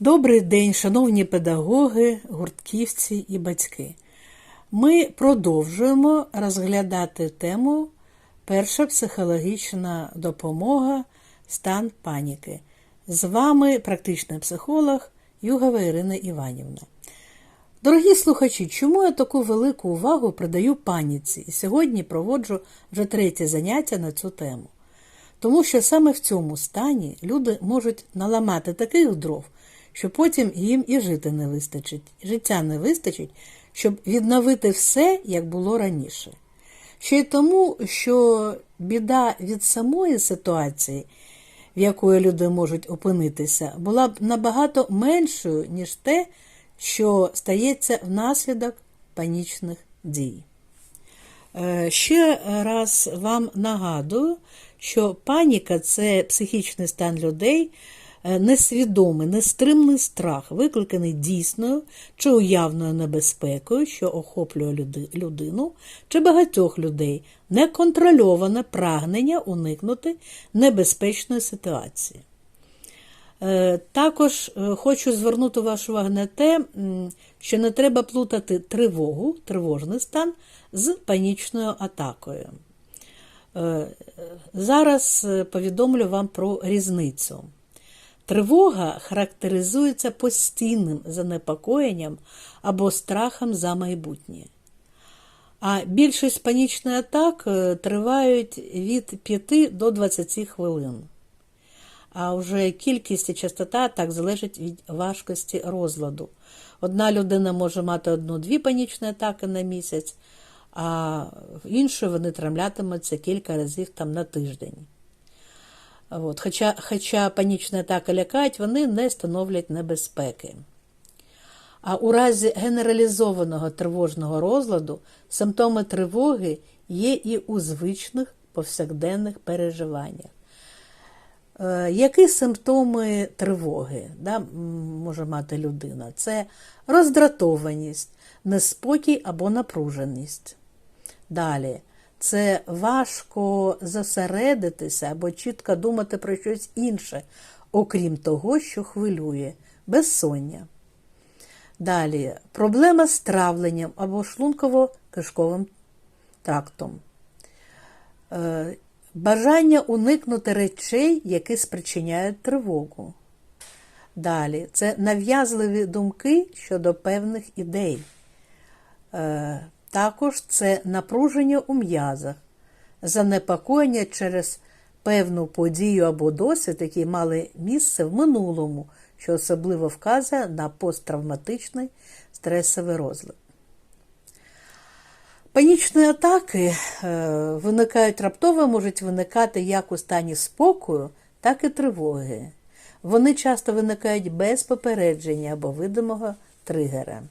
Добрий день, шановні педагоги, гуртківці і батьки. Ми продовжуємо розглядати тему Перша психологічна допомога, стан паніки. З вами практичний психолог Югова Ірина Іванівна. Дорогі слухачі, чому я таку велику увагу придаю паніці і сьогодні проводжу вже третє заняття на цю тему? Тому що саме в цьому стані люди можуть наламати таких дров, що потім їм і жити не вистачить, життя не вистачить, щоб відновити все, як було раніше. Ще й тому, що біда від самої ситуації, в якої люди можуть опинитися, була б набагато меншою, ніж те, що стається внаслідок панічних дій. Е, Ще раз вам нагадую, що паніка це психічний стан людей, несвідомий, нестримний страх, викликаний дійсною чи уявною небезпекою, що охоплює людину чи багатьох людей, неконтрольоване прагнення уникнути небезпечної ситуації. Е, Також е, хочу звернути вашу увагу на те, що не треба плутати тривогу, тривожний стан з панічною атакою. Е, Зараз е, повідомлю вам про різницю. Тривога характеризується постійним занепокоєнням або страхом за майбутнє. А більшість панічних атак е, тривають від 5 до 20 хвилин. А вже кількість і частота так залежить від важкості розладу. Одна людина може мати одну-дві панічні атаки на місяць, а в іншої вони травлятимуться кілька разів там на тиждень. От. Хоча, хоча панічні атаки лякають, вони не становлять небезпеки. А у разі генералізованого тривожного розладу симптоми тривоги є і у звичних повсякденних переживаннях. Е, Які симптоми тривоги да, може мати людина? Це роздратованість, неспокій або напруженість. Далі, це важко зосередитися або чітко думати про щось інше, окрім того, що хвилює, безсоння. Далі, проблема з травленням або шлунково-кишковим трактом. Е, Бажання уникнути речей, які спричиняють тривогу. Далі, це нав'язливі думки щодо певних ідей. Також це напруження у м'язах, занепокоєння через певну подію або досвід, які мали місце в минулому, що особливо вказує на посттравматичний стресовий розлад. Панічні атаки е, виникають раптово, можуть виникати як у стані спокою, так і тривоги. Вони часто виникають без попередження або видимого тригера.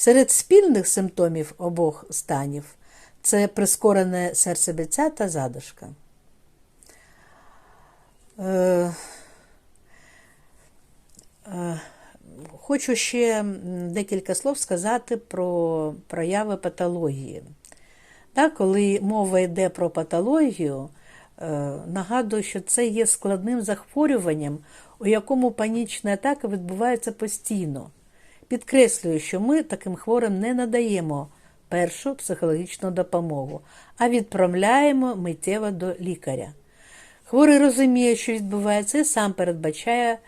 Серед спільних симптомів обох станів це прискорене серцебиття та задишка. Е, е, Хочу ще декілька слов сказати про прояви патології. Так, коли мова йде про патологію, е, нагадую, що це є складним захворюванням, у якому панічна атака відбувається постійно. Підкреслюю, що ми таким хворим не надаємо першу психологічну допомогу, а відправляємо миттєво до лікаря. Хворий розуміє, що відбувається, і сам передбачає,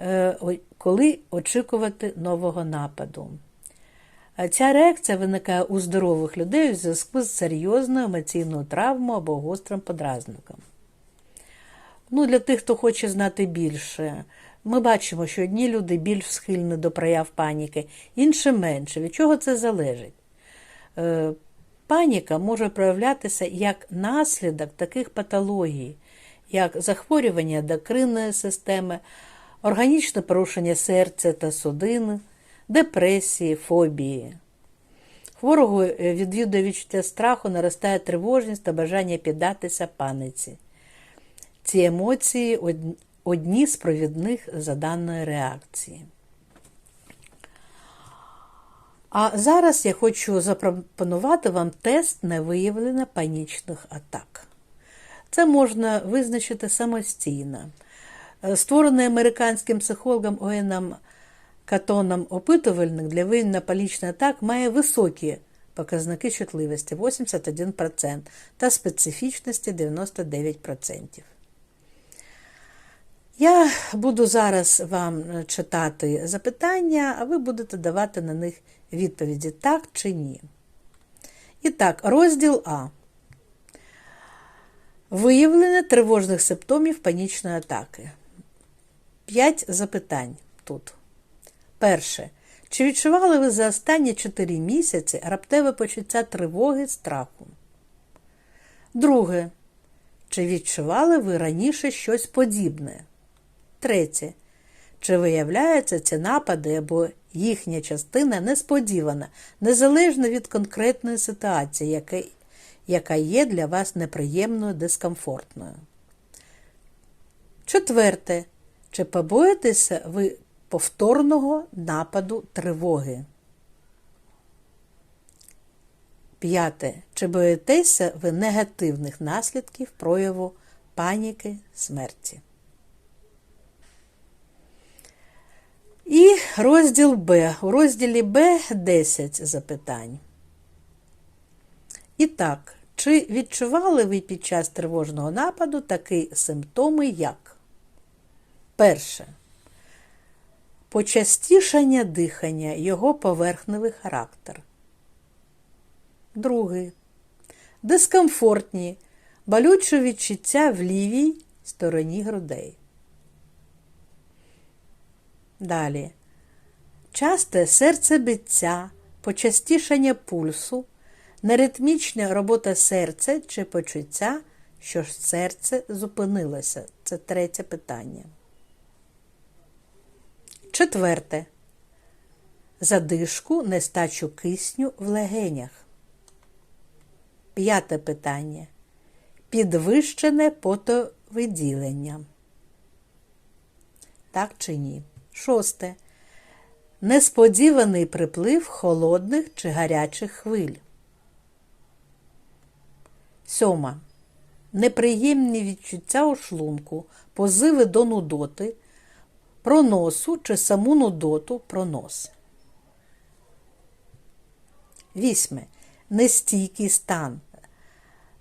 е, коли очікувати нового нападу. Ця реакція виникає у здорових людей у зв'язку з серйозною емоційною травмою або гострим подразником. Ну, для тих, хто хоче знати більше, ми бачимо, що одні люди більш схильні до прояв паніки, інші менше. Від чого це залежить? Е, Паніка може проявлятися як наслідок таких патологій, як захворювання докринної системи, органічне порушення серця та судин, депресії, фобії. Хворого е, відвідує відчуття страху, наростає тривожність та бажання піддатися паниці. Ці емоції одні з провідних за даної реакції. А зараз я хочу запропонувати вам тест на виявлення панічних атак. Це можна визначити самостійно. Створений американським психологом Оеном Катоном опитувальник для воєнно-палічних атак має високі показники чутливості 81% та специфічності 99%. Я буду зараз вам е, читати запитання, а ви будете давати на них відповіді так чи ні. І так, розділ А. Виявлення тривожних симптомів панічної атаки. П'ять запитань тут. Перше. Чи відчували ви за останні 4 місяці раптеве почуття тривоги, страху? Друге. Чи відчували ви раніше щось подібне? Третє. Чи виявляються ці напади або їхня частина несподівана, незалежно від конкретної ситуації, яка, є для вас неприємною, дискомфортною? Четверте. Чи побоїтеся ви повторного нападу тривоги? П'яте. Чи боїтеся ви негативних наслідків прояву паніки, смерті? І розділ Б. У розділі Б 10 запитань. І так, чи відчували ви під час тривожного нападу такі симптоми, як? Перше. Почастішання дихання, його поверхневий характер. Другий. Дискомфортні, болюче відчуття в лівій стороні грудей. Далі. Часте серцебиття, почастішання пульсу, неритмічна робота серця чи почуття, що ж серце зупинилося. Це третє питання. Четверте. Задишку, нестачу кисню в легенях. П'яте питання. Підвищене потовиділення. Так чи ні? Шосте. Несподіваний приплив холодних чи гарячих хвиль. Сьома. Неприємні відчуття у шлунку, позиви до нудоти, проносу чи саму нудоту пронос. Вісьме. Нестійкий стан.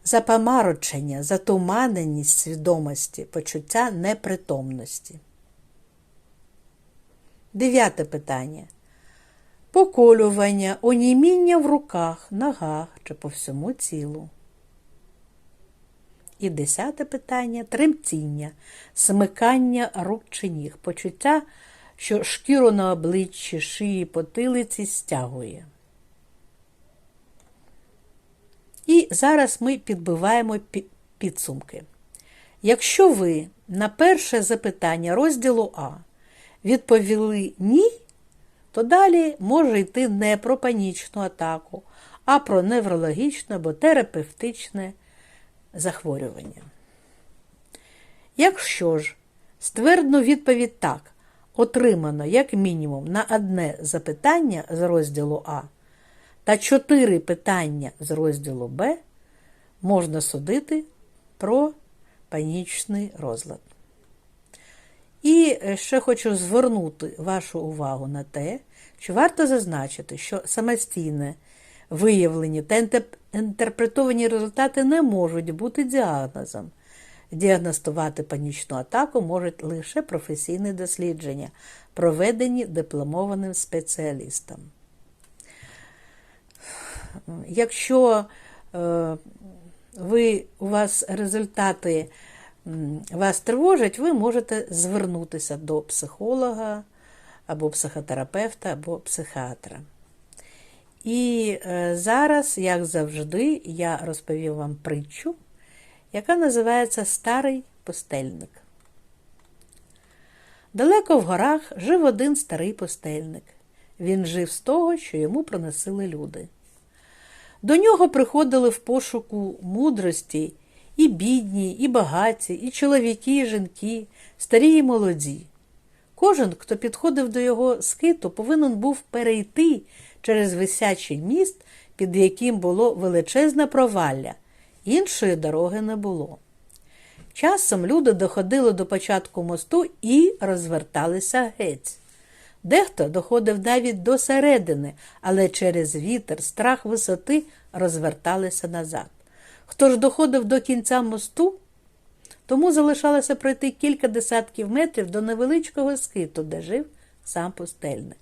Запамарочення, затуманеність свідомості, почуття непритомності. Дев'яте питання. Поколювання, оніміння в руках, ногах чи по всьому тілу. І десяте питання тремтіння, смикання рук чи ніг, почуття, що шкіру на обличчі, шиї, потилиці стягує. І зараз ми підбиваємо підсумки. Якщо ви на перше запитання розділу А відповіли ні, то далі може йти не про панічну атаку, а про неврологічне або терапевтичне захворювання. Якщо ж ствердну відповідь так, отримано як мінімум на одне запитання з розділу А та чотири питання з розділу Б, можна судити про панічний розлад. І ще хочу звернути вашу увагу на те, що варто зазначити, що самостійне виявлені та інтерпретовані результати не можуть бути діагнозом. Діагностувати панічну атаку можуть лише професійні дослідження, проведені дипломованим спеціалістом. Якщо е, ви, у вас результати вас тривожать, ви можете звернутися до психолога, або психотерапевта, або психіатра. І е, зараз, як завжди, я розповім вам притчу, яка називається Старий пустельник. Далеко в горах жив один старий пустельник. Він жив з того, що йому проносили люди. До нього приходили в пошуку мудрості і бідні, і багаті, і чоловіки, і жінки, старі і молоді. Кожен, хто підходив до його скиту, повинен був перейти через висячий міст, під яким було величезне провалля, іншої дороги не було. Часом люди доходили до початку мосту і розверталися геть. Дехто доходив навіть до середини, але через вітер, страх висоти розверталися назад. Хто ж доходив до кінця мосту, тому залишалося пройти кілька десятків метрів до невеличкого скиту, де жив сам пустельник.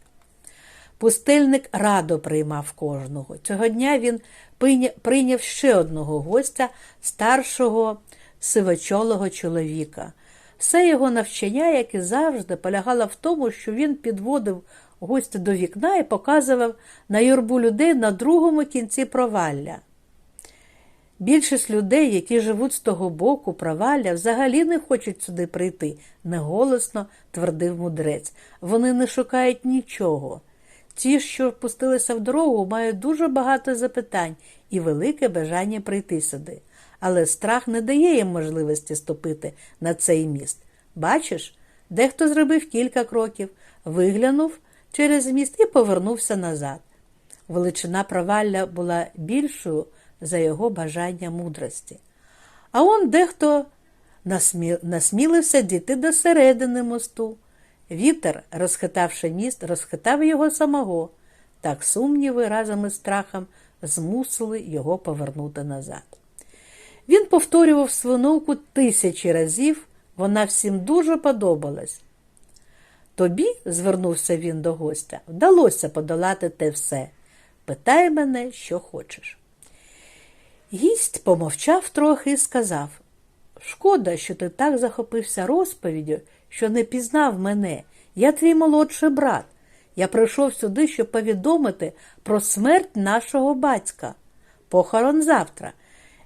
Пустельник радо приймав кожного. Цього дня він прийняв ще одного гостя, старшого сивочолого чоловіка. Все його навчання, як і завжди, полягало в тому, що він підводив гостя до вікна і показував на юрбу людей на другому кінці провалля. Більшість людей, які живуть з того боку провалля, взагалі не хочуть сюди прийти, неголосно твердив мудрець. Вони не шукають нічого. Ті, що пустилися в дорогу, мають дуже багато запитань і велике бажання прийти сюди. Але страх не дає їм можливості ступити на цей міст. Бачиш, дехто зробив кілька кроків, виглянув через міст і повернувся назад. Величина провалля була більшою за його бажання мудрості. А он дехто насмі... насмілився дійти до середини мосту. Вітер, розхитавши міст, розхитав його самого. Так сумніви разом із страхом змусили його повернути назад. Він повторював свою тисячі разів, вона всім дуже подобалась. Тобі, звернувся він до гостя, вдалося подолати те все. Питай мене, що хочеш. Гість помовчав трохи і сказав Шкода, що ти так захопився розповіддю, що не пізнав мене. Я твій молодший брат. Я прийшов сюди, щоб повідомити про смерть нашого батька. Похорон завтра.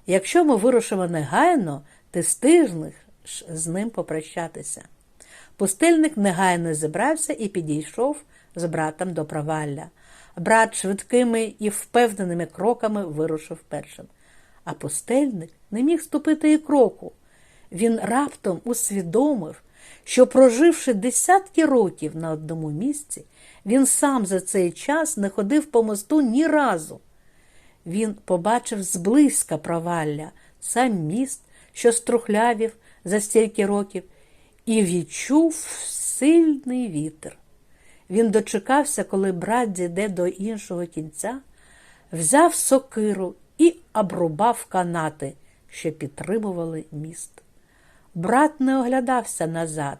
Якщо ми вирушимо негайно, ти стигнеш з ним попрощатися. Пустельник негайно зібрався і підійшов з братом до провалля. Брат швидкими і впевненими кроками вирушив першим. А пустельник не міг ступити і кроку. Він раптом усвідомив, що, проживши десятки років на одному місці, він сам за цей час не ходив по мосту ні разу. Він побачив зблизька провалля, сам міст, що струхлявів за стільки років, і відчув сильний вітер. Він дочекався, коли брат зійде до іншого кінця, взяв сокиру і обрубав канати, що підтримували міст. Брат не оглядався назад.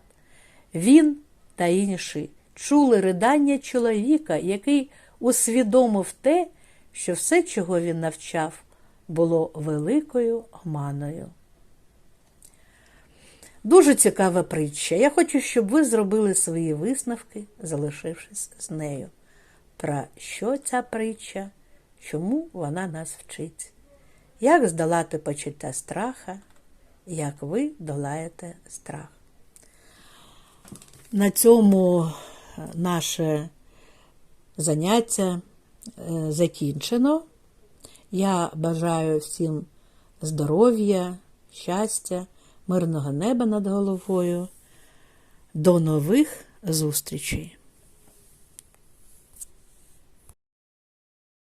Він та інші чули ридання чоловіка, який усвідомив те, що все, чого він навчав, було великою оманою. Дуже цікава притча. Я хочу, щоб ви зробили свої висновки, залишившись з нею. Про що ця притча, чому вона нас вчить? Як здолати почуття страха, як ви долаєте страх? На цьому наше заняття е, закінчено. Я бажаю всім здоров'я, щастя, мирного неба над головою. До нових зустрічей!